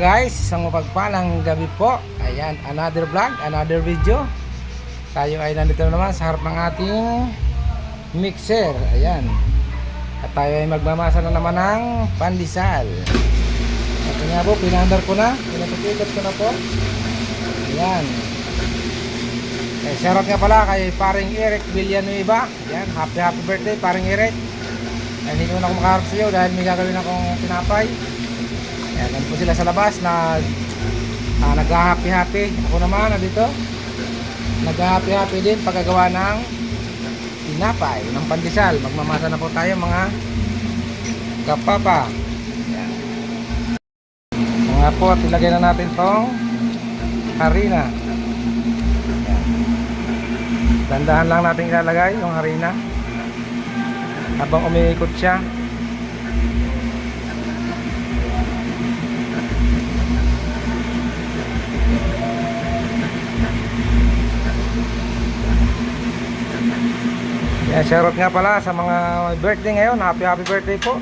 guys, isang mapagpalang gabi po. Ayan, another vlog, another video. Tayo ay nandito na naman sa harap ng ating mixer. Ayan. At tayo ay magmamasa na naman ng pandesal. Ito nga po, pinandar ko na. Pinatututot ko na po. Ayan. Eh, shoutout nga pala kay paring Eric Villanueva. Ayan, happy happy birthday paring Eric. Ay, hindi ko na ako makaharap sa iyo dahil may gagawin akong tinapay. Ayan, nandun po sila sa labas na ah, nag-happy-happy. Ako naman, nandito. Nag-happy-happy din pagkagawa ng tinapay, ng pandesal. Magmamasa na po tayo mga kapapa. Ayan. Mga po, at na natin tong harina. Ayan. Dandahan lang natin ilalagay yung harina habang umiikot siya. Yan, shoutout nga pala sa mga birthday ngayon. Happy happy birthday po.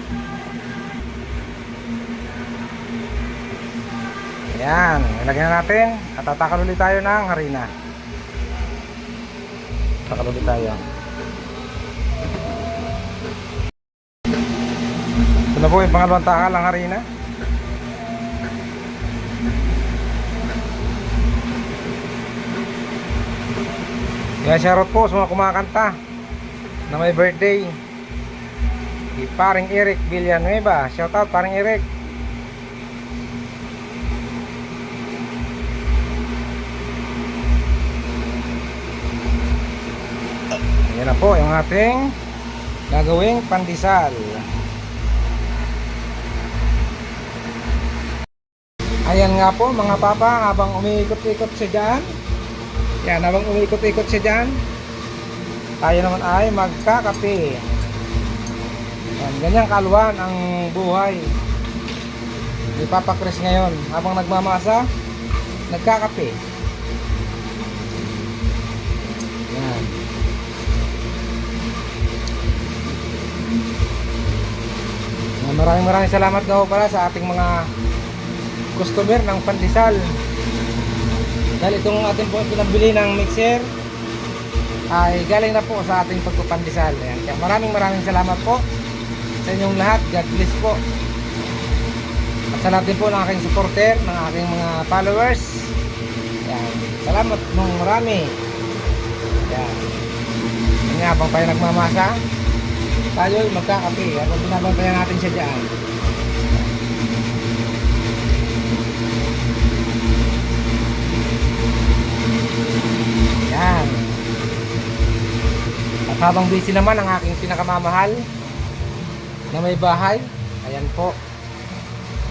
Yan, ilagyan na natin at tatakal ulit tayo ng harina. Takal ulit tayo. Ito na po yung pangalawang takal ng harina. Yan, shoutout po sa mga kumakanta na may birthday. Si paring Eric Villanueva. Shoutout paring Eric. Yan na po yung ating gagawing pandesal. Ayan nga po mga papa habang umiikot-ikot siya dyan. Yan habang umiikot-ikot siya dyan. Tayo naman ay magkakape. Yan, ganyan kalwan ang buhay. Ni Papa Chris ngayon habang nagmamasa, nagkakape. Yan. Maraming maraming salamat daw pala sa ating mga customer ng pandesal. Dahil itong ating pinabili ng mixer ay galing na po sa ating pagpapandesal. Ayan. Kaya maraming maraming salamat po sa inyong lahat. God bless po. At sa lahat po ng aking supporter, ng aking mga followers. Ayan. Salamat mong marami. Ayan. Yan nga, habang tayo nagmamasa, tayo ay magkakape. Habang binabantayan natin siya dyan. Yan. Habang busy naman ang aking pinakamamahal na may bahay, ayan po.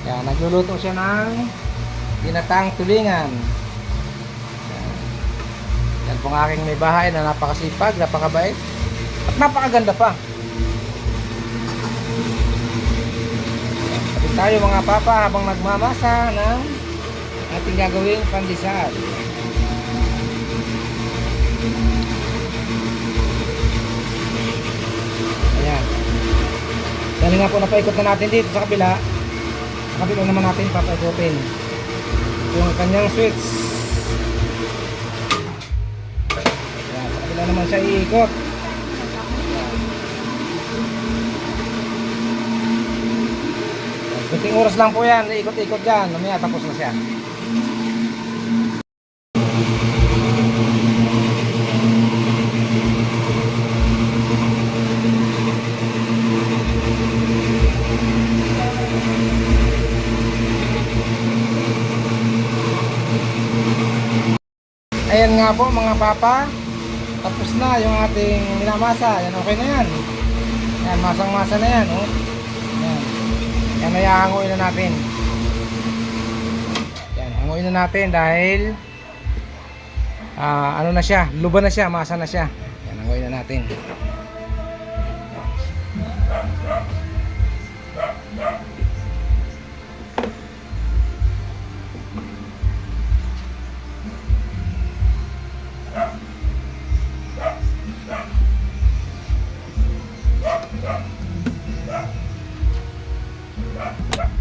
Yan, nagluluto siya ng tinatang tulingan. Yan. Po ang aking may bahay na napakasipag, napakabait, at napakaganda pa. Kapit tayo mga papa habang nagmamasa ng ating gagawing pandesal. Dahil nga po napaikot na natin dito sa kabila. Sa kabila naman natin papaikotin. Yung kanyang switch. Ayan. Sa kabila naman siya iikot. Kunting oras lang po yan. Ikot-ikot dyan. Mamaya tapos na siya. Ayan nga po mga papa. Tapos na yung ating minamasa. Yan okay na yan. Yan masang masa na yan. Oh. Yan. Yan ay hanguin na natin. Yan hanguin na natin dahil ah, ano na siya. Luba na siya. Masa na siya. Yan hanguin na natin. Yeah.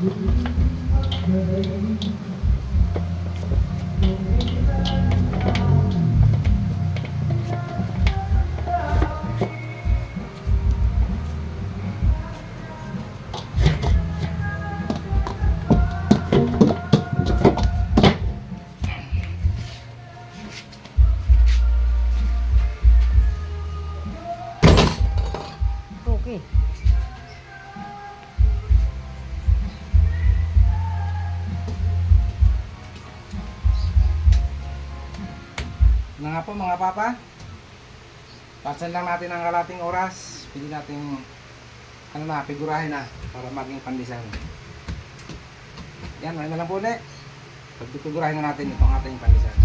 Okay. Na nga po mga papa. Pasan lang natin ang kalating oras. Pili natin ano na, figurahin na para maging pandisan. Yan, ano na lang po ulit. Pagpipigurahin na natin itong ating pandisan.